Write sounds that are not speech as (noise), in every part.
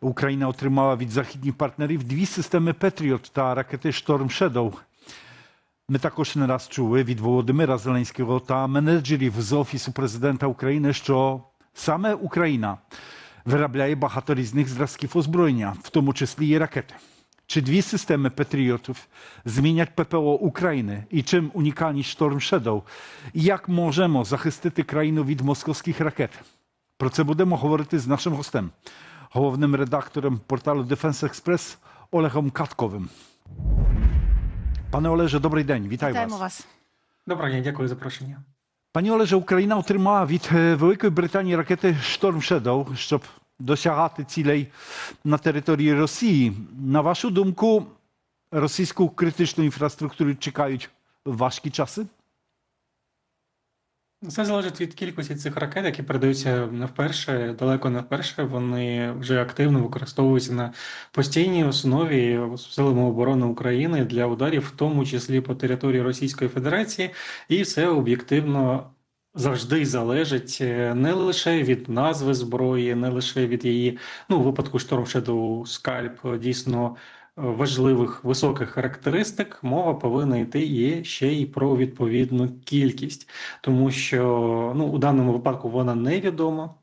Україна отримала від західних партнерів дві системи Петріот та ракети Storm Shadow. Ми також не раз чули від Володимира Зеленського та менеджерів з Офісу президента України, що саме Україна виробляє багато різних зразків озброєння, в тому числі і ракети. Чи дві системи Петріотів змінять ППО України? І чим унікальність Storm Shadow? І як можемо захистити країну від московських ракет? Про це будемо говорити з нашим гостем, головним редактором порталу Defense Express Олегом Катковим. Пане Олеже, добрий день. Вітаю Вітаємо вас. вас. Доброго дня, дякую за запрошення. Пані Олеже, Україна отримала від е, Великої Британії ракети Storm Shadow, щоб досягати цілей на території Росії. На вашу думку, російську критичну інфраструктуру чекають важкі часи? Це залежить від кількості цих ракет, які передаються не вперше, далеко не вперше. Вони вже активно використовуються на постійній основі силами оборони України для ударів, в тому числі по території Російської Федерації, і це об'єктивно. Завжди залежить е, не лише від назви зброї, не лише від її, ну, у випадку Shadow Scalp, дійсно важливих високих характеристик, мова повинна йти і ще й про відповідну кількість, тому що ну, у даному випадку вона невідома.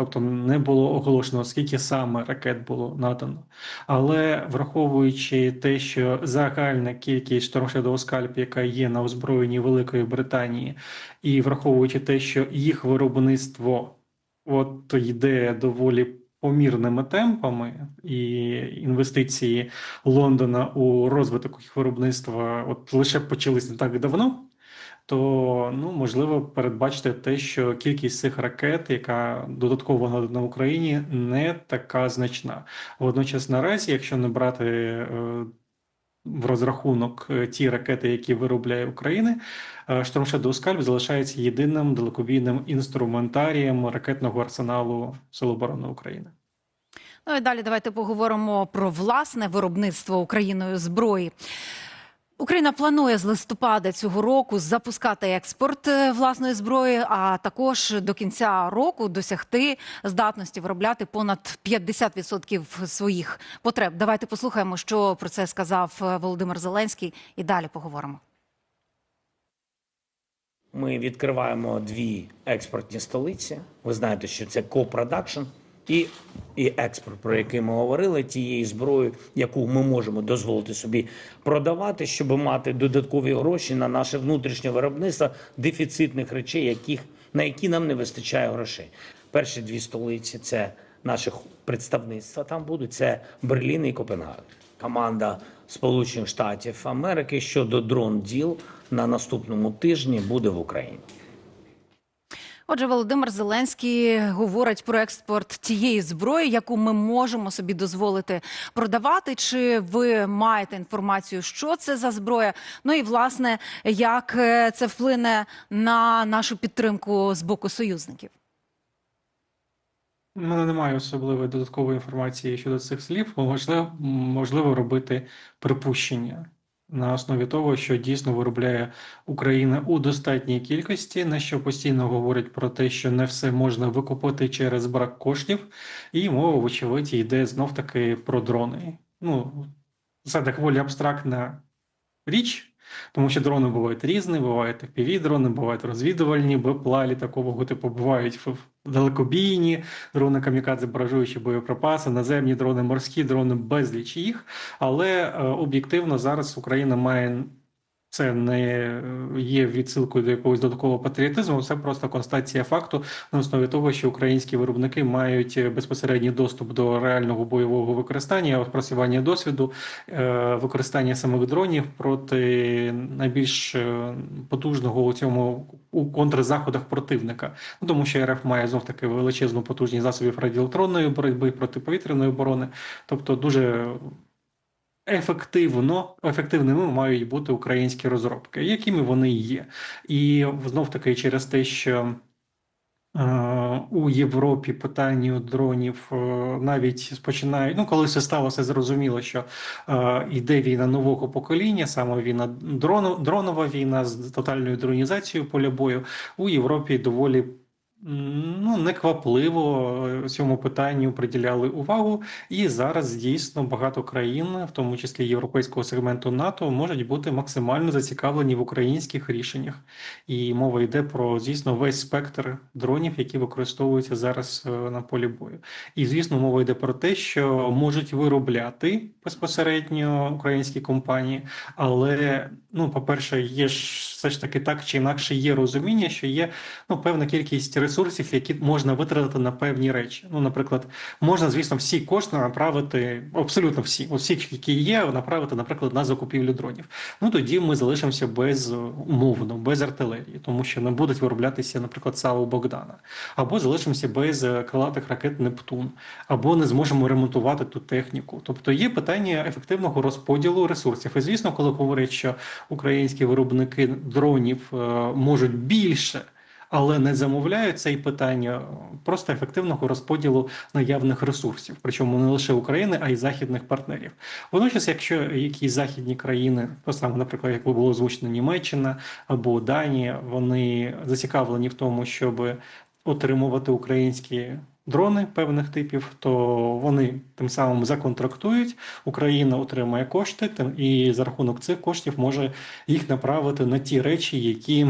Тобто не було оголошено, скільки саме ракет було надано. Але враховуючи те, що загальна кількість Shadow Scalp, яка є на озброєнні Великої Британії, і враховуючи те, що їх виробництво от йде доволі помірними темпами, і інвестиції Лондона у розвиток виробництва от лише почались не так давно то ну можливо передбачити те, що кількість цих ракет, яка додатково надана Україні, не така значна. Водночас, наразі, якщо не брати е, в розрахунок е, ті ракети, які виробляє Україна, е, Storm скальп залишається єдиним далекобійним інструментарієм ракетного арсеналу Сил оборони України. Ну і далі давайте поговоримо про власне виробництво Україною зброї. Україна планує з листопада цього року запускати експорт е, власної зброї, а також до кінця року досягти здатності виробляти понад 50% своїх потреб. Давайте послухаємо, що про це сказав е, Володимир Зеленський, і далі поговоримо. Ми відкриваємо дві експортні столиці. Ви знаєте, що це копродакшн і, і експорт, про який ми говорили, тієї зброї, яку ми можемо дозволити собі продавати, щоб мати додаткові гроші на наше внутрішнє виробництво дефіцитних речей, яких на які нам не вистачає грошей. Перші дві столиці це наших представництва. Там будуть це Берлін і Копенгаген. Команда Сполучених Штатів Америки щодо дрон діл на наступному тижні буде в Україні. Отже, Володимир Зеленський говорить про експорт тієї зброї, яку ми можемо собі дозволити продавати. Чи ви маєте інформацію, що це за зброя? Ну і власне, як е, це вплине на нашу підтримку з боку союзників? У мене немає особливої додаткової інформації щодо цих слів. Можливо, можливо робити припущення на основі того, що дійсно виробляє Україна у достатній кількості, на що постійно говорять про те, що не все можна викупити через брак коштів, і мова, вочевидь, йде знов таки про дрони. Ну, це доволі абстрактна річ. Тому що дрони бувають різні, бувають fpv дрони, бувають розвідувальні, БПЛА такого типу, бувають далекобійні дрони камікадзе, баражуючі боєприпаси, наземні дрони, морські дрони, безліч їх. Але е, об'єктивно зараз Україна має. Це не є відсилкою до якогось додаткового патріотизму, це просто констатація факту на основі того, що українські виробники мають безпосередній доступ до реального бойового використання, опрацювання досвіду, е, використання самих дронів проти найбільш е, потужного у цьому у контрзаходах противника. Ну тому що РФ має знов таки величезну потужність засобів радіоелектронної боротьби протиповітряної оборони, тобто дуже ефективно ефективними мають бути українські розробки, якими вони є, і знов таки через те, що. Е, у Європі питання дронів е, навіть спочинають. Ну, коли це сталося, зрозуміло, що е, йде війна нового покоління, саме війна дрону, дронова війна з тотальною дронізацією поля бою у Європі доволі Ну, неквапливо е, цьому питанню приділяли увагу, і зараз дійсно багато країн, в тому числі європейського сегменту НАТО, можуть бути максимально зацікавлені в українських рішеннях. І мова йде про, звісно, весь спектр дронів, які використовуються зараз е, на полі бою. І, звісно, мова йде про те, що можуть виробляти безпосередньо українські компанії, але, ну, по-перше, є ж все ж таки так чи інакше є розуміння, що є ну, певна кількість ресурсів, які можна витратити на певні речі. Ну, наприклад, можна, звісно, всі кошти направити, абсолютно всі, всі, які є, направити, наприклад, на закупівлю дронів. Ну тоді ми залишимося без умовно, без артилерії, тому що не будуть вироблятися, наприклад, САУ Богдана, або залишимося без е, крилатих ракет Нептун, або не зможемо ремонтувати ту техніку. Тобто є питання ефективного розподілу ресурсів. І звісно, коли говорять, що українські виробники дронів е, можуть більше. Але не замовляють це питання просто ефективного розподілу наявних ресурсів, причому не лише України, а й західних партнерів. Водночас, якщо якісь західні країни, то саме, наприклад, як було озвучено Німеччина або Данія, вони зацікавлені в тому, щоб отримувати українські дрони певних типів, то вони тим самим законтрактують. Україна отримає кошти, і за рахунок цих коштів може їх направити на ті речі, які.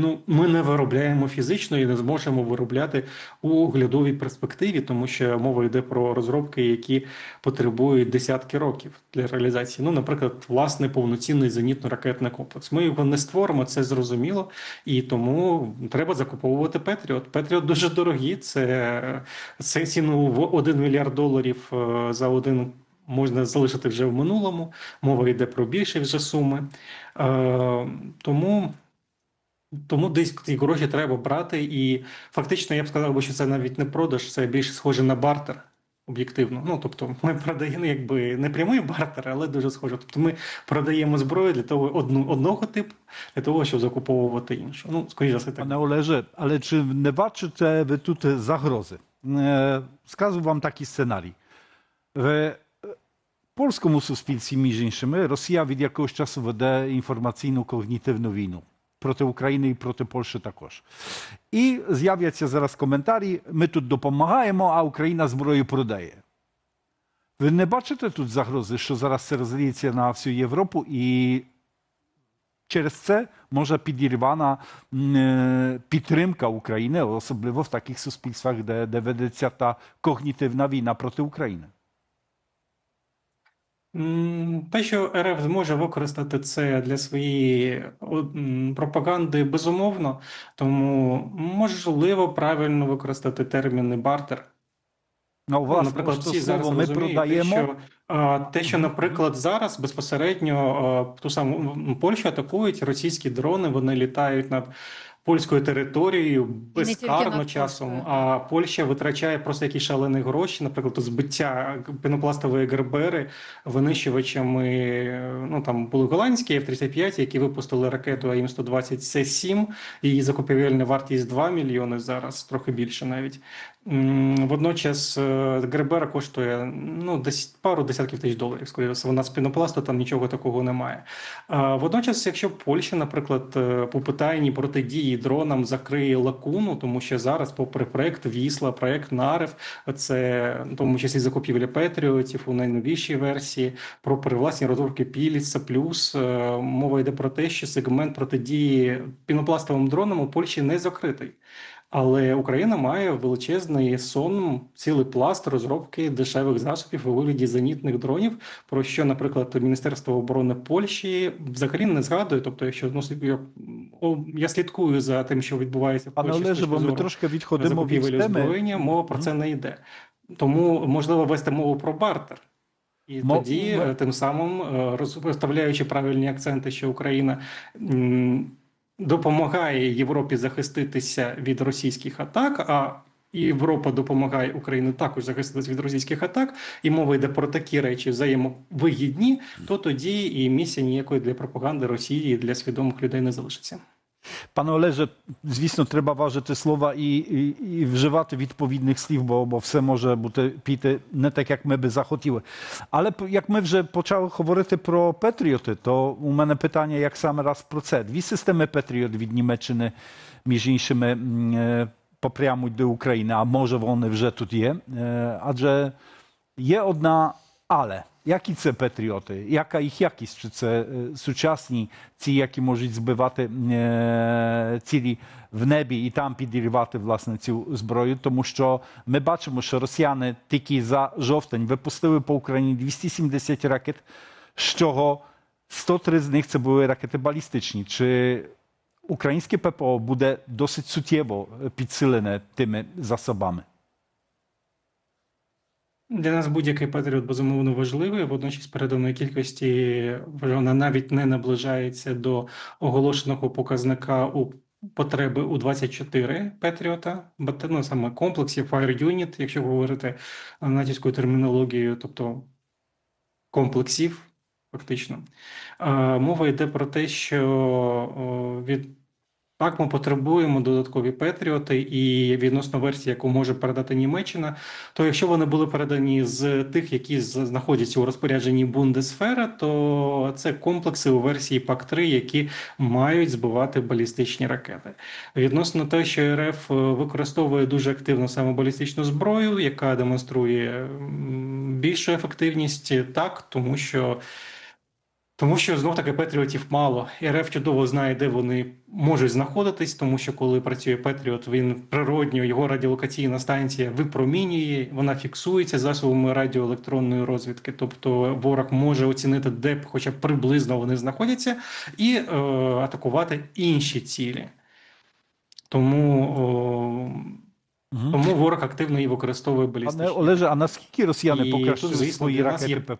Ну, ми не виробляємо фізично і не зможемо виробляти у оглядовій перспективі, тому що мова йде про розробки, які потребують десятки років для реалізації. Ну, наприклад, власне повноцінний зенітно-ракетний комплекс. Ми його не створимо, це зрозуміло, і тому треба закуповувати Петріот. Петріот дуже дорогі. Це, це ціну в 1 мільярд доларів е, за один. Можна залишити вже в минулому. Мова йде про більші вже суми. Е, тому тому десь ці гроші треба брати, і фактично я б сказав, би, що це навіть не продаж, це більше схоже на бартер. Об'єктивно, ну тобто, ми продаємо якби не прямий бартер, але дуже схоже. Тобто, ми продаємо зброю для того одну одного типу, для того, щоб закуповувати іншу. Ну, скоріше за все, так. Panie Olerze, ale czy nie baczycie wy tutaj zagrozy? E, Wskazuję wam taki scenariusz. W e, polskim suspilsі, між іншими, Росія від якогось часу веде інформаційну когнітивну війну проти України і проти Польщі також. І з'являться зараз коментарі: ми тут допомагаємо, а Україна зброю продає. Ви не бачите тут загрози, що зараз це розліється на всю Європу і через це може підірвана е, підтримка України, особливо в таких суспільствах, де, де ведеться та когнітивна війна проти України. Те, що РФ зможе використати це для своєї пропаганди, безумовно, тому можливо правильно використати терміни бартер. Ну, Ну, вас наприклад, всі зараз ми розуміють, продаємо. те, що, а, те, що, наприклад, зараз безпосередньо а, ту саму Польщу атакують російські дрони, вони літають над польською територією безкарно часом, а Польща витрачає просто якісь шалені гроші, наприклад, збиття пенопластової гербери винищувачами. Ну там були голландські F-35, які випустили ракету АІМ-120 С-7, її закупівельна вартість 2 мільйони зараз, трохи більше навіть. Водночас е, Гербера коштує ну, десь пару десятків тисяч доларів. Скоріше, вона з пінопласту, там нічого такого немає. Водночас, якщо Польща, наприклад, е, по питанні протидії дронам закриє лакуну, тому що зараз, попри проект Вісла, проект Нарев, це в тому числі закупівля Петріотів у найновішій версії, про привласні розробки Піліца плюс е, мова йде про те, що сегмент протидії пінопластовим дронам у Польщі не закритий. Але Україна має величезний сон, цілий пласт розробки дешевих засобів у вигляді зенітних дронів, про що, наприклад, Міністерство оборони Польщі взагалі не згадує. Тобто, якщо ну, я, о, я слідкую за тим, що відбувається в Польщі з Олеже, ми трошки відходимо від озброєння, мова про це не йде. Тому можливо вести мову про бартер. І Мо- тоді, е, тим самим, е, розставляючи правильні акценти, що Україна допомагає Європі захиститися від російських атак, а Європа допомагає Україні також захиститися від російських атак, і мова йде про такі речі взаємовигідні, то тоді і місія ніякої для пропаганди Росії для свідомих людей не залишиться. Пане Олеже, звісно, треба важити слова і, і, і вживати відповідних слів, бо, бо все може бути піти не так, як ми би захотіли. Але п- як ми вже почали говорити про Петріоти, то у мене питання як саме раз про це. Дві системи Петріот від Німеччини, між іншими, м, е, попрямують до України, а може вони вже тут є. Е, Адже є одна але. Які це патріоти? Яка їх якість? Чи це сучасні ці, які можуть збивати цілі в небі і там підірвати власне цю зброю? Тому що ми бачимо, що росіяни тільки за жовтень випустили по Україні 270 ракет, з чого 103 з них це були ракети балістичні. Чи українське ППО буде досить суттєво підсилене тими засобами? Для нас будь-який патріот безумовно важливий. Водночас переданої кількості вона навіть не наближається до оголошеного показника у потреби у 24 Петріота, ну, саме комплексів Fire Unit, якщо говорити натівською термінологією, тобто комплексів, фактично. Е, Мова йде про те, що від так, ми потребуємо додаткові Петріоти і відносно версії, яку може передати Німеччина. То якщо вони були передані з тих, які знаходяться у розпорядженні Бундесфера, то це комплекси у версії ПАК-3, які мають збивати балістичні ракети. Відносно те, що РФ використовує дуже активно саме балістичну зброю, яка демонструє більшу ефективність, так, тому що. Тому що знов таки Петріотів мало. РФ чудово знає, де вони можуть знаходитись, тому що коли працює Петріот, він природньо його радіолокаційна станція випромінює, вона фіксується засобами радіоелектронної розвідки. Тобто ворог може оцінити, де б хоча б приблизно вони знаходяться, і е, атакувати інші цілі. Тому, о, Мгм. тому ворог активно і використовує Пане балістичні. Олеже, а наскільки росіяни І покращили тут, звісно, свої ракети? є-.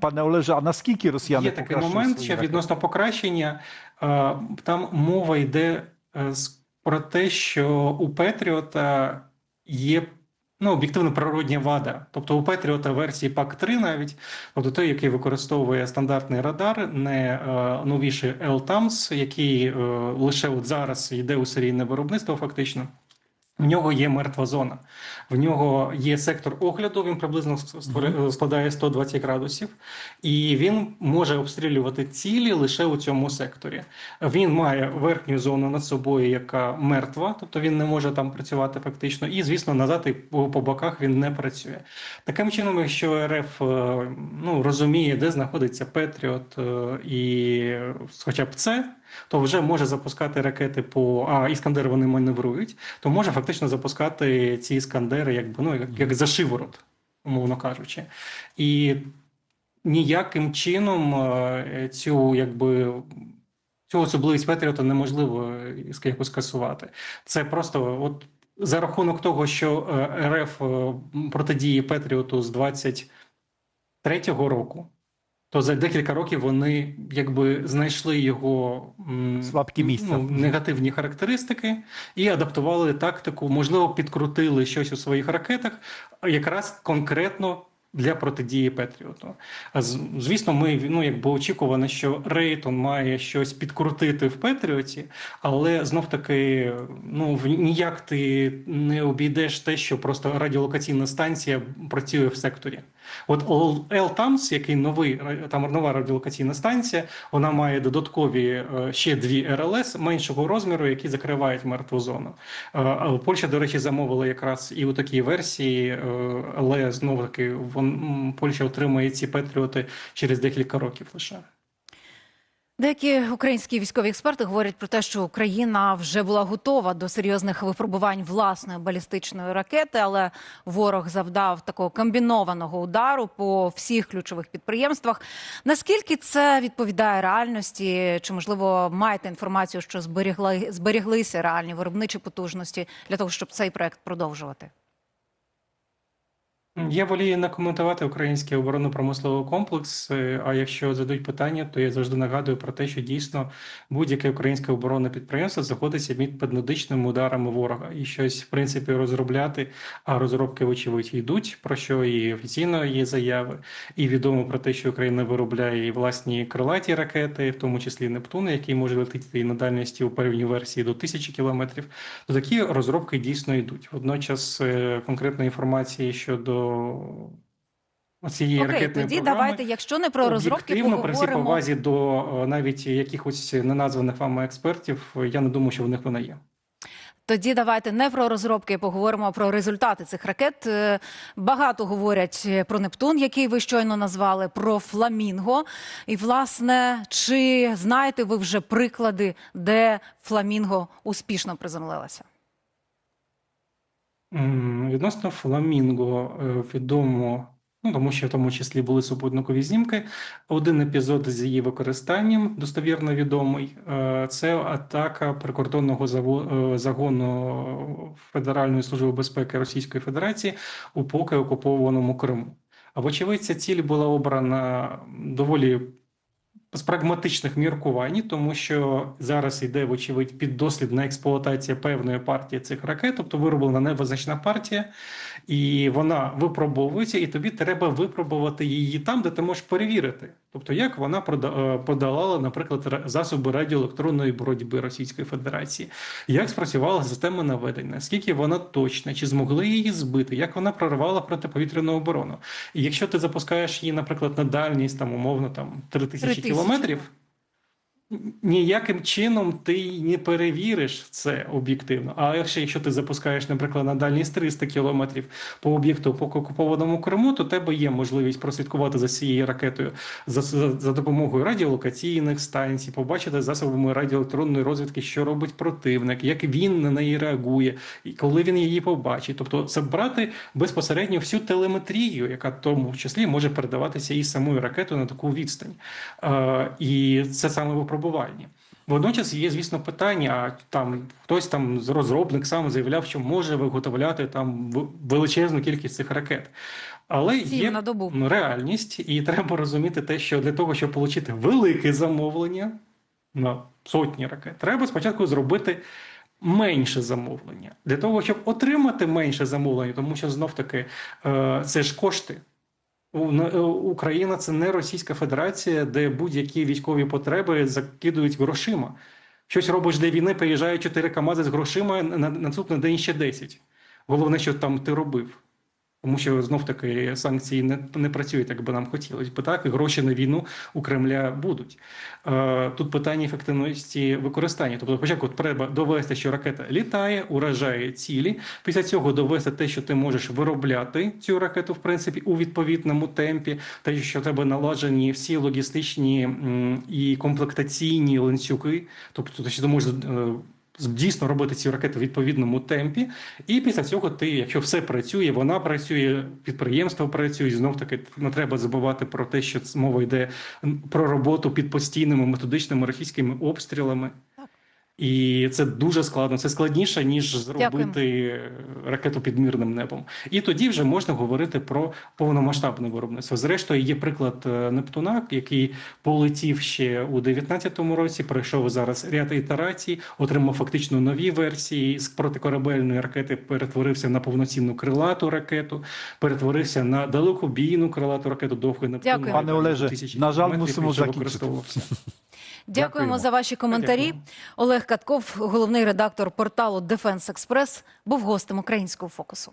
Пане Олеже, а наскільки росіяни Є такий момент, ракети? відносно покращення, е, там мова йде е, про те, що у Петріота є ну, об'єктивно природня вада. Тобто у Петріота версії ПАК-3 навіть, тобто той, який використовує стандартний радар, не е, новіший LTAMS, який лише от зараз йде у серійне виробництво фактично. В нього є мертва зона. В нього є сектор огляду, він приблизно складає 120 градусів, і він може обстрілювати цілі лише у цьому секторі. Він має верхню зону над собою, яка мертва, тобто він не може там працювати фактично. І, звісно, назад і по, по боках він не працює. Таким чином, якщо РФ е, ну, розуміє, де знаходиться Петріот е, і хоча б це, то вже може запускати ракети по а іскандери вони маневрують, то може фактично запускати ці іскандери, якби ну як, як за шиворот, умовно кажучи, і ніяким чином е, цю якби. Цю особливість Петріота неможливо е, якось скасувати. Це просто от за рахунок того, що е, РФ протидіє Петріоту з 23-го року, то за декілька років вони якби знайшли його Слабкі місця. ну, негативні характеристики і адаптували тактику, можливо, підкрутили щось у своїх ракетах, якраз конкретно. Для протидії Петріоту. А Звісно, ми ну якби очікувано, що Рейтон має щось підкрутити в Петріоті, але знов таки ну ніяк ти не обійдеш те, що просто радіолокаційна станція працює в секторі. От Елтамс, який новий там нова радіолокаційна станція, вона має додаткові е, ще дві РЛС меншого розміру, які закривають мертву зону. Е, Польща, до речі, замовила якраз і у такій версії, е, але знову таки вон Польща отримає ці патріоти через декілька років лише. Деякі українські військові експерти говорять про те, що Україна вже була готова до серйозних випробувань власної балістичної ракети, але ворог завдав такого комбінованого удару по всіх ключових підприємствах. Наскільки це відповідає реальності? Чи можливо маєте інформацію, що зберігли зберіглися реальні виробничі потужності для того, щоб цей проект продовжувати? Я волію не коментувати український оборонно-промисловий комплекс. е, А якщо зададуть питання, то я завжди нагадую про те, що дійсно будь-яке українське оборонне підприємство знаходиться під методичними ударами ворога і щось в принципі розробляти. А розробки, вочевидь, йдуть. Про що і офіційно є заяви, і відомо про те, що Україна виробляє і власні крилаті ракети, в тому числі Нептуни, які можуть летіти і на дальності у певній версії до тисячі кілометрів. То такі розробки дійсно йдуть. Водночас е, конкретної інформації щодо цієї Окей, ракетної тоді програми, давайте, якщо не про розробки, об'єктивно, при всій поговоримо. повазі до е, навіть якихось неназваних вами експертів, я не думаю, що в них вона є. Тоді давайте не про розробки, поговоримо про результати цих ракет. Е, Багато говорять е, про Нептун, який ви щойно назвали, про Фламінго. І, власне, чи знаєте ви вже приклади, де Фламінго успішно приземлилася? Відносно Фламінго е, відомо, ну тому що в тому числі були супутникові знімки. Один епізод з її використанням достовірно відомий. е, Це атака прикордонного е, загону Федеральної служби безпеки Російської Федерації у поки окупованому Криму. А вочевидь, ця ціль була обрана доволі з прагматичних міркувань, тому що зараз йде, вочевидь, піддослідна експлуатація певної партії цих ракет, тобто вироблена невизначна партія, і вона випробовується, і тобі треба випробувати її там, де ти можеш перевірити. Тобто, як вона е, подолала, наприклад, засоби радіоелектронної боротьби Російської Федерації, як спрацювала система наведення, скільки вона точна, чи змогли її збити, як вона прорвала протиповітряну оборону. І якщо ти запускаєш її, наприклад, на дальність там умовно там 3000 3000. Кілометрів, ніяким чином ти не перевіриш це об'єктивно. А якщо, якщо ти запускаєш, наприклад, на дальність 300 кілометрів по об'єкту по окупованому Криму, то тебе є можливість прослідкувати за цією ракетою за, за, за допомогою радіолокаційних станцій, побачити засобами радіоелектронної розвідки, що робить противник, як він на неї реагує, і коли він її побачить. Тобто, це брати безпосередньо всю телеметрію, яка в тому числі може передаватися і самою ракетою на таку відстань. Е, і це саме випробування. Водночас є, звісно, питання. Там хтось там з розробник сам заявляв, що може виготовляти там величезну кількість цих ракет. Але Сім є на добу. реальність, і треба розуміти те, що для того, щоб отримати велике замовлення на сотні ракет, треба спочатку зробити менше замовлення. Для того, щоб отримати менше замовлення, тому що знов таки е, це ж кошти. Е, Україна це не Російська Федерація, де будь-які військові потреби закидують грошима. Щось робиш для війни, приїжджає 4 КАМАЗи з грошима, на наступний день ще 10. Головне, що там ти робив. Тому що знов таки санкції не, не працюють, як би нам хотілося. Бо так, і гроші на війну у Кремля будуть. Е, тут питання ефективності використання. Тобто, спочатку треба довести, що ракета літає, уражає цілі. Після цього довести те, що ти можеш виробляти цю ракету, в принципі, у відповідному темпі, те, що тебе наладжені всі логістичні і комплектаційні ланцюги, тобто ти можеш. Дійсно робити ці ракети в відповідному темпі, і після цього ти, якщо все працює, вона працює, підприємство працює. Знов таки не треба забувати про те, що мова йде про роботу під постійними методичними російськими обстрілами. І це дуже складно. Це складніше ніж зробити ракету під мирним небом. І тоді вже можна говорити про повномасштабне виробництво. Зрештою, є приклад е, Нептуна, який полетів ще у 2019 році. Пройшов зараз ряд ітерацій, отримав фактично нові версії з протикорабельної ракети. Перетворився на повноцінну крилату ракету, перетворився на далекобійну крилату ракету довгої Нептун. Дякую. Пане Олеже, на жаль, мусимо закінчити. (laughs) Дякуємо. за ваші коментарі. Дякуємо. Олег Катков, головний редактор порталу Дефенс Експрес, був гостем українського фокусу.